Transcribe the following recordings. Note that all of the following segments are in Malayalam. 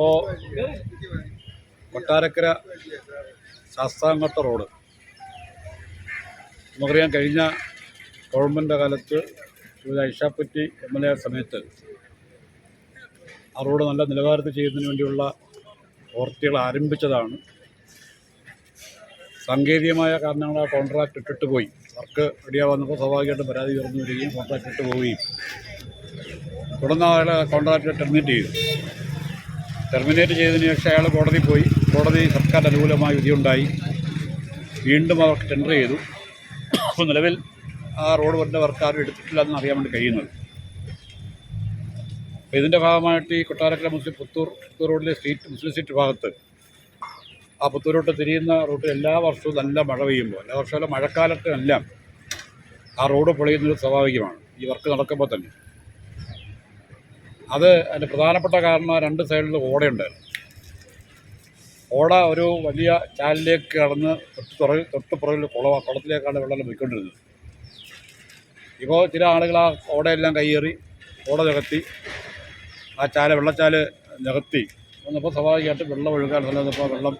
ഇപ്പോൾ കൊട്ടാരക്കര ശാസ്താംകോട്ട റോഡ്. നമുക്കറിയാം കഴിഞ്ഞ ഗവൺമെന്റ് കാലത്ത് ഐഷാപ്പറ്റി എം എൽ എ സമയത്ത് ആ റോഡ് നല്ല നിലവാരത്തിൽ ചെയ്യുന്നതിന് വേണ്ടിയുള്ള പ്രവൃത്തികൾ ആരംഭിച്ചതാണ്. സാങ്കേതികമായ കാരണങ്ങളാൽ കോൺട്രാക്ട് ഇട്ടിട്ട് പോയി. വർക്ക് റെഡിയാവുന്നപ്പോൾ സ്വാഭാവികമായിട്ടും പരാതി ഉയർന്നു വരികയും കോൺട്രാക്ട് ഇട്ട് പോവുകയും. തുടർന്ന് അയാളെ കോൺട്രാക്ട് ടെർമിനേറ്റ് ചെയ്തു. ടെർമിനേറ്റ് ചെയ്തതിന് ശേഷം അയാൾ കോടതി പോയി. കോടതി സർക്കാർ അനുകൂലമായ വിധിയുണ്ടായി. വീണ്ടും അവർക്ക് ടെൻഡർ ചെയ്തു. അപ്പോൾ നിലവിൽ ആ റോഡ് വരേണ്ട വർക്ക് ആരും എടുത്തിട്ടില്ല എന്ന് അറിയാൻ വേണ്ടി കഴിയുന്നത്. അപ്പോൾ ഇതിന്റെ ഭാഗമായിട്ട് ഈ കൊട്ടാരക്കര മുസ്ലിം പുത്തൂർ പുത്തൂർ റോഡിലെ സ്ട്രീറ്റ് മുസ്ലിം സ്ട്രീറ്റ് ഭാഗത്ത് ആ പുത്തൂരോട്ട് തിരിയുന്ന റൂട്ടിൽ എല്ലാ വർഷവും നല്ല മഴ പെയ്യുമ്പോൾ എല്ലാ വർഷവും മഴക്കാലത്തിനെല്ലാം ആ റോഡ് പൊളിയുന്നത് സ്വാഭാവികമാണ്. ഈ വർക്ക് നടക്കുമ്പോൾ തന്നെ. അത് അതിന്റെ പ്രധാനപ്പെട്ട കാരണം രണ്ട് സൈഡിൽ ഓടയുണ്ടായിരുന്നു ഓട ഒരു വലിയ ചാലിലേക്ക് കടന്ന് തൊട്ട് പുറകിൽ തൊട്ട് പുറകിൽ കുളവ കുളത്തിലേക്കാണ് വെള്ളം പോയിക്കൊണ്ടിരുന്നത്. ഇപ്പോൾ ചില ആളുകൾ ആ ഓടയെല്ലാം കയ്യേറി ഓട നികത്തി ആ ചാല വെള്ളച്ചാൽ നികത്തി. വന്നപ്പോൾ സ്വാഭാവികമായിട്ട് വെള്ളം ഒഴുകാൻ വന്നപ്പോൾ വെള്ളം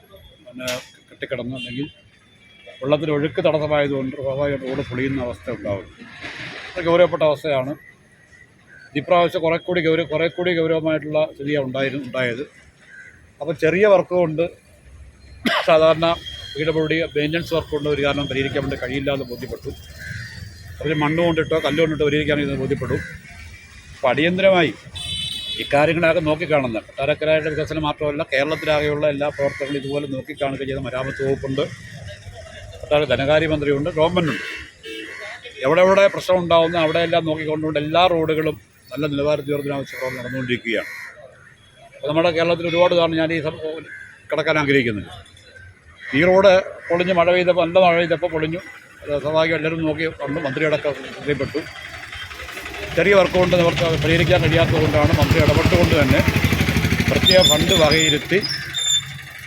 പിന്നെ കെട്ടിക്കിടന്നു. അല്ലെങ്കിൽ വെള്ളത്തിന് ഒഴുക്ക് തടസ്സമായതുകൊണ്ട് സ്വാഭാവികമായിട്ട് ഓട് പൊളിയുന്ന അവസ്ഥ ഉണ്ടാകും അത് ഗൗരവപ്പെട്ട അവസ്ഥയാണ്. ഇപ്രാവശ്യം കുറെ കൂടി ഗൗരവ കുറെ കൂടി ഗൗരവമായിട്ടുള്ള സ്ഥിതിയാണ് ഉണ്ടായിരുന്നു ഉണ്ടായത്. അപ്പോൾ ചെറിയ വർക്ക് കൊണ്ട് സാധാരണ വീടപൊടി മെയിന്റനൻസ് വർക്ക് കൊണ്ട് ഒരു കാരണം പരിഹരിക്കാൻ വേണ്ടി കഴിയില്ല എന്ന് ബോധ്യപ്പെട്ടു. അവർ മണ്ണ് കൊണ്ടിട്ടോ കല്ല് കൊണ്ടിട്ടോ പരിഹരിക്കാൻ ഇത് ബോധ്യപ്പെടും അപ്പോൾ അടിയന്തരമായി ഇക്കാര്യങ്ങളൊക്കെ നോക്കിക്കാണുന്ന കൊട്ടാരക്കരയുടെ വികസനം മാത്രമല്ല കേരളത്തിലാകെയുള്ള എല്ലാ പ്രവർത്തനങ്ങളും ഇതുപോലെ നോക്കിക്കാണുക ചെയ്ത മരാമത്ത് വകുപ്പുണ്ട്. കൊട്ടാര ധനകാര്യമന്ത്രിയുണ്ട് ഗവൺമെന്റുണ്ട് എവിടെ എവിടെ പ്രശ്നം ഉണ്ടാകുന്ന അവിടെയെല്ലാം നോക്കിക്കൊണ്ടുകൊണ്ട് എല്ലാ റോഡുകളും നല്ല നിലവാരത്തിൽ ആവശ്യപ്രവർത്തനം നടന്നുകൊണ്ടിരിക്കുകയാണ്. അപ്പോൾ നമ്മുടെ കേരളത്തിൽ ഒരുപാട് കാരണം ഞാൻ ഈ കിടക്കാൻ ആഗ്രഹിക്കുന്നുണ്ട്. ഈ റോഡ് പൊളിഞ്ഞ് മഴ പെയ്തപ്പോൾ നല്ല മഴ പെയ്തപ്പോൾ പൊളിഞ്ഞു. സ്വാഭാവികം എല്ലാവരും നോക്കി കണ്ടു മന്ത്രിയടക്കം ശ്രദ്ധയിൽപ്പെട്ടു. ചെറിയ വർക്ക് കൊണ്ട് അവർക്ക് പരിഹരിക്കാൻ കഴിയാത്തതുകൊണ്ടാണ് മന്ത്രി ഇടപെട്ടുകൊണ്ട് തന്നെ പ്രത്യേക ഫണ്ട് വകയിരുത്തി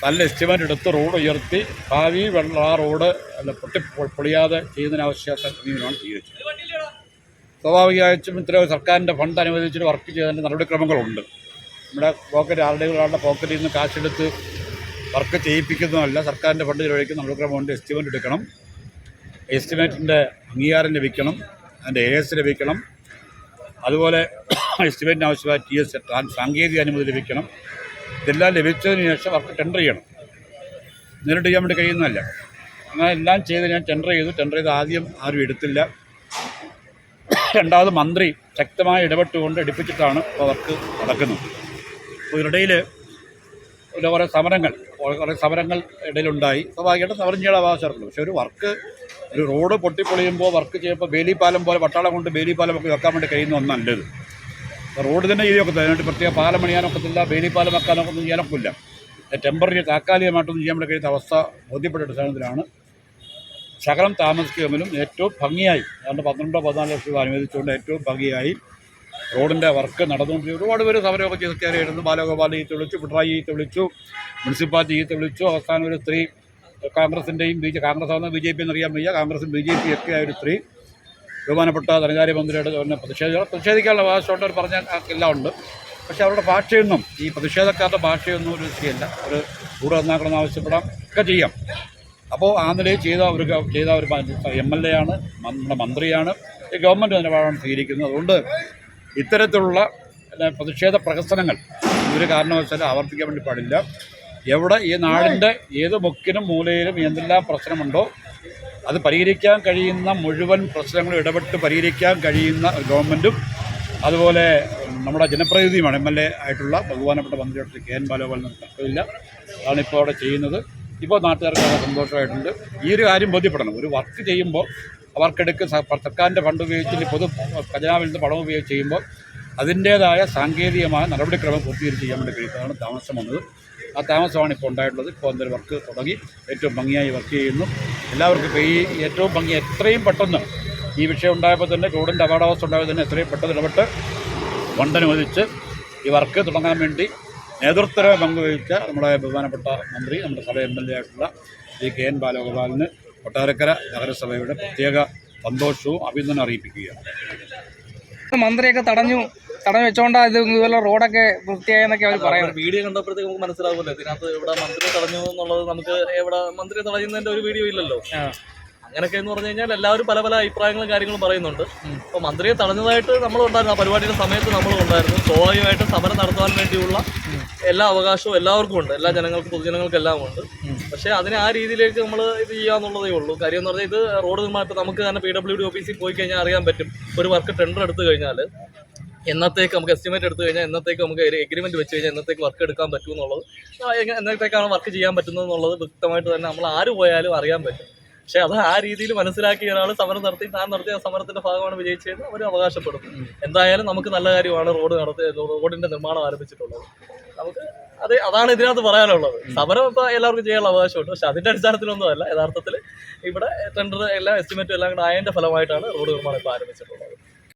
നല്ല എസ്റ്റിമേറ്റ് എടുത്ത് റോഡ് ഉയർത്തി ഭാവി വെള്ളം ആ റോഡ് അല്ല പൊട്ടി പൊളിയാതെ ചെയ്യുന്നതിനാവശ്യമായ സമീപനമാണ് സ്വീകരിച്ചത് സ്വാഭാവികമായിട്ടും ഇത്ര സർക്കാരിന്റെ ഫണ്ട് അനുവദിച്ചിട്ട് വർക്ക് ചെയ്തതിന്റെ നടപടിക്രമങ്ങളുണ്ട് നമ്മുടെ പോക്കറ്റ് ആരുടെ ഒരാളുടെ പോക്കറ്റിൽ നിന്ന് കാശെടുത്ത് വർക്ക് ചെയ്യിപ്പിക്കുന്നതല്ല സർക്കാരിന്റെ ഫണ്ട് ചെലവഴിക്കുന്ന നടപടിക്രമമുണ്ട് എസ്റ്റിമേറ്റ് എടുക്കണം. എസ്റ്റിമേറ്റിന്റെ അംഗീകാരം ലഭിക്കണം. അതിന്റെ എ എസ് ലഭിക്കണം. അതുപോലെ എസ്റ്റിമേറ്റിന് ആവശ്യമായ ടി എസ് സാങ്കേതിക അനുമതി ലഭിക്കണം. ഇതെല്ലാം ലഭിച്ചതിന് ശേഷം വർക്ക് ടെൻഡർ ചെയ്യണം. നേരിട്ട് ചെയ്യാൻ വേണ്ടി കഴിയുന്നതല്ല. അങ്ങനെ എല്ലാം ചെയ്ത് ഞാൻ ടെൻഡർ ചെയ്തു. ടെൻഡർ ചെയ്ത് ആദ്യം ആരും എടുത്തില്ല. രണ്ടാമത് മന്ത്രി ശക്തമായി ഇടപെട്ടുകൊണ്ട് എടുപ്പിച്ചിട്ടാണ് വർക്ക് നടക്കുന്നത്. അപ്പോൾ ഇതിനിടയിൽ കുറേ സമരങ്ങൾ കുറേ സമരങ്ങൾ ഇടയിലുണ്ടായി. സ്വാഭാവികമായിട്ട് സമരം ചെയ്യാൻ അവകാശമുണ്ട് പക്ഷേ ഒരു വർക്ക് ഒരു റോഡ് പൊട്ടിപ്പൊളിയുമ്പോൾ വർക്ക് ചെയ്യുമ്പോൾ ബേലിപ്പാലം പോലെ പട്ടാളം കൊണ്ട് ബേലിപ്പാലം ഒക്കെ വെക്കാൻ വേണ്ടി കഴിയുന്ന ഒന്നല്ലത് റോഡ് തന്നെ ചെയ്യൊക്കെ അതിനായിട്ട് പ്രത്യേക പാലം പണിയാനൊക്കത്തില്ല ബേലിപ്പാലം വെക്കാനൊക്കെ ഒന്നും ചെയ്യാനൊക്കില്ല ടെമ്പററി താൽക്കാലികമായിട്ടൊന്നും ചെയ്യാൻ വേണ്ടി കഴിയുന്ന അവസ്ഥ ബോധ്യപ്പെട്ട അടിസ്ഥാനത്തിലാണ് ശകലം താമസിക്കുമെങ്കിലും ഏറ്റവും ഭംഗിയായി ഏതാണ്ട് പന്ത്രണ്ടോ പതിനാല് ലക്ഷം രൂപ അനുവദിച്ചുകൊണ്ട് ഏറ്റവും ഭംഗിയായി റോഡിന്റെ വർക്ക് നടന്നുകൊണ്ടിരിക്കും ഒരുപാട് പേര് സമരമൊക്കെ ചെയ്ത് കയറിയിരുന്നു ബാലഗോപാൽ ഈത്ത് വിളിച്ചു പിണറായി ഈത്ത് വിളിച്ചു മുനിസിപ്പാലിറ്റി ഈത്ത് വിളിച്ചു. അവസാനം ഒരു സ്ത്രീ കോൺഗ്രസിന്റെയും ബി ജെ കോൺഗ്രസ് ആവുന്ന ബി ജെ പി എന്നറിയാൻ വയ്യ. കോൺഗ്രസും ബി ജെ പി ഒക്കെ ആയ ഒരു സ്ത്രീ ബഹുമാനപ്പെട്ട ധനകാര്യമന്ത്രിയുടെ തന്നെ പ്രതിഷേധ. പ്രതിഷേധിക്കാനുള്ള അവകാശമുണ്ട് അവർ പറഞ്ഞ എല്ലാം ഉണ്ട്. പക്ഷേ അവരുടെ ഭാഷയൊന്നും ഈ പ്രതിഷേധക്കാരുടെ ഭാഷയൊന്നും ഒരു ശരിയല്ല ഒരു കൂടെ നന്നാക്കണമെന്ന് ആവശ്യപ്പെടാം. ഒക്കെ ചെയ്യാം. അപ്പോൾ ആ നിലയിൽ ചെയ്ത ഒരു ചെയ്ത ഒരു എം എൽ എ ആണ് നമ്മുടെ മന്ത്രിയാണ്. ഈ ഗവൺമെന്റ് സ്വീകരിക്കുന്നത്. അതുകൊണ്ട് ഇത്തരത്തിലുള്ള പ്രതിഷേധ പ്രഹസനങ്ങൾ ഒരു കാരണവശാലും ആവർത്തിക്കാൻ വേണ്ടി പാടില്ല. എവിടെ ഈ നാടിന്റെ ഏത് മുക്കിനും മൂലയിലും എന്തെല്ലാം പ്രശ്നമുണ്ടോ അത് പരിഹരിക്കാൻ കഴിയുന്ന മുഴുവൻ പ്രശ്നങ്ങളും ഇടപെട്ട് പരിഹരിക്കാൻ കഴിയുന്ന ഗവൺമെന്റും അതുപോലെ നമ്മുടെ ജനപ്രതിനിധിയുമാണ് എം എൽ എ ആയിട്ടുള്ള ബഹുമാനപ്പെട്ട മന്ത്രിയുടെ കെ എൻ ബാലഗോപാലിന് തർക്കമില്ല അതാണ് ഇപ്പോൾ അവിടെ ചെയ്യുന്നത്. ഇപ്പോൾ നാട്ടുകാർക്ക് വളരെ സന്തോഷമായിട്ടുണ്ട്. ഈ ഒരു കാര്യം ബോധ്യപ്പെടണം. ഒരു വർക്ക് ചെയ്യുമ്പോൾ അവർക്കെടുക്ക് സർക്കാരിന്റെ ഫണ്ട് ഉപയോഗിച്ച് പൊതു ഖജനാവിൽ നിന്ന് പണം ഉപയോഗിച്ച് ചെയ്യുമ്പോൾ അതിന്റേതായ സാങ്കേതികമായ നടപടിക്രമം പൂർത്തീകരിച്ച് ചെയ്യാൻ വേണ്ടി കഴിയുന്നതാണ് താമസം വന്നത്. ആ താമസമാണ് ഇപ്പോൾ ഉണ്ടായിട്ടുള്ളത്. ഇപ്പോൾ എന്തൊരു വർക്ക് തുടങ്ങി. ഏറ്റവും ഭംഗിയായി വർക്ക് ചെയ്യുന്നു. എല്ലാവർക്കും ഇപ്പോൾ ഈ ഏറ്റവും ഭംഗി എത്രയും പെട്ടെന്ന് ഈ വിഷയം ഉണ്ടായപ്പോൾ തന്നെ റോഡിന്റെ അപകടാവസ്ഥ ഉണ്ടായപ്പോൾ തന്നെ എത്രയും പെട്ടെന്ന് ഇടപെട്ട് ഫണ്ട് അനുവദിച്ച് ഈ വർക്ക് തുടങ്ങാൻ വേണ്ടി നേതൃത്വ പങ്കുവഹിച്ച നമ്മുടെ ബഹുമാനപ്പെട്ട മന്ത്രി നമ്മുടെ സഭ എം എൽ എ ആയിട്ടുള്ള ശ്രീ കെ എൻ ബാലഗോപാലിന് കൊട്ടാരക്കര നഗരസഭയുടെ പ്രത്യേക സന്തോഷവും അഭിനന്ദനം അറിയിപ്പിക്കുകയാണ്. മന്ത്രിയൊക്കെ തടഞ്ഞു തടഞ്ഞു വെച്ചോണ്ടാ ഇത് ഇതുപോലെ റോഡൊക്കെ വൃത്തിയായെന്നൊക്കെ അവർ പറയുന്നത്. വീഡിയോ കണ്ടപ്പോഴത്തേക്ക് നമുക്ക് മനസ്സിലാവില്ല ഇതിനകത്ത് ഇവിടെ മന്ത്രി തടഞ്ഞു എന്നുള്ളത് നമുക്ക് ഇവിടെ മന്ത്രി തടയുന്നതിന്റെ ഒരു വീഡിയോ ഇല്ലല്ലോ. അങ്ങനെയൊക്കെ എന്ന് പറഞ്ഞു കഴിഞ്ഞാൽ എല്ലാവരും പല പല അഭിപ്രായങ്ങളും കാര്യങ്ങളും പറയുന്നുണ്ട്. അപ്പോൾ മന്ത്രിയെ തടഞ്ഞതായിട്ട് നമ്മൾ ഉണ്ടായിരുന്നു ആ പരിപാടിയുടെ സമയത്ത് നമ്മൾ ഉണ്ടായിരുന്നു. സ്വാഭാവികമായിട്ടും സമരം നടത്താൻ വേണ്ടിയുള്ള എല്ലാ അവകാശവും എല്ലാവർക്കും ഉണ്ട്. എല്ലാ ജനങ്ങൾക്കും പൊതുജനങ്ങൾക്കും എല്ലാം ഉണ്ട് പക്ഷേ അതിനെ ആ രീതിയിലേക്ക് നമ്മൾ ഇത് ചെയ്യാന്നുള്ളതേ ഉള്ളൂ. കാര്യം എന്ന് പറഞ്ഞാൽ ഇത് റോഡ് നിർമ്മാണം ഇപ്പോൾ നമുക്ക് തന്നെ പി ഡബ്ല്യു ഡി ഓഫീസിൽ പോയി കഴിഞ്ഞാൽ അറിയാൻ പറ്റും. ഒരു വർക്ക് ടെൻഡർ എടുത്തു കഴിഞ്ഞാൽ എന്നത്തേക്ക് നമുക്ക് എസ്റ്റിമേറ്റ് എടുത്തു കഴിഞ്ഞാൽ എന്നത്തേക്ക് നമുക്ക് എഗ്രിമെന്റ് വെച്ച് കഴിഞ്ഞാൽ എന്നത്തേക്ക് വർക്ക് എടുക്കാൻ പറ്റും എന്നുള്ളത് എന്നത്തേക്കാണ് വർക്ക് ചെയ്യാൻ പറ്റുന്നത് എന്നുള്ളത് വ്യക്തമായിട്ട് തന്നെ നമ്മൾ ആര് പോയാലും അറിയാൻ പറ്റും. പക്ഷെ അത് ആ രീതിയിൽ മനസ്സിലാക്കിയ ഒരാൾ സമരം നടത്തി താൻ നടത്തിയ സമരത്തിന്റെ ഭാഗമാണ് വിജയിച്ചതെന്ന് അവർ അവകാശപ്പെടും. എന്തായാലും നമുക്ക് നല്ല കാര്യമാണ് റോഡ് നടത്തി റോഡിന്റെ നിർമ്മാണം ആരംഭിച്ചിട്ടുള്ളത്. നമുക്ക് അത് അതാണ് ഇതിനകത്ത് പറയാനുള്ളത്. സമരം ഇപ്പൊ എല്ലാവർക്കും ചെയ്യാനുള്ള അവകാശമുണ്ട്. പക്ഷെ അതിന്റെ അടിസ്ഥാനത്തിലൊന്നും അല്ല യഥാർത്ഥത്തിൽ ഇവിടെ ടെൻഡർ എല്ലാം എസ്റ്റിമേറ്റും എല്ലാം കൂടെ ആയതിന്റെ ഫലമായിട്ടാണ് റോഡ് നിർമ്മാണം ഇപ്പൊ ആരംഭിച്ചിട്ടുള്ളത്.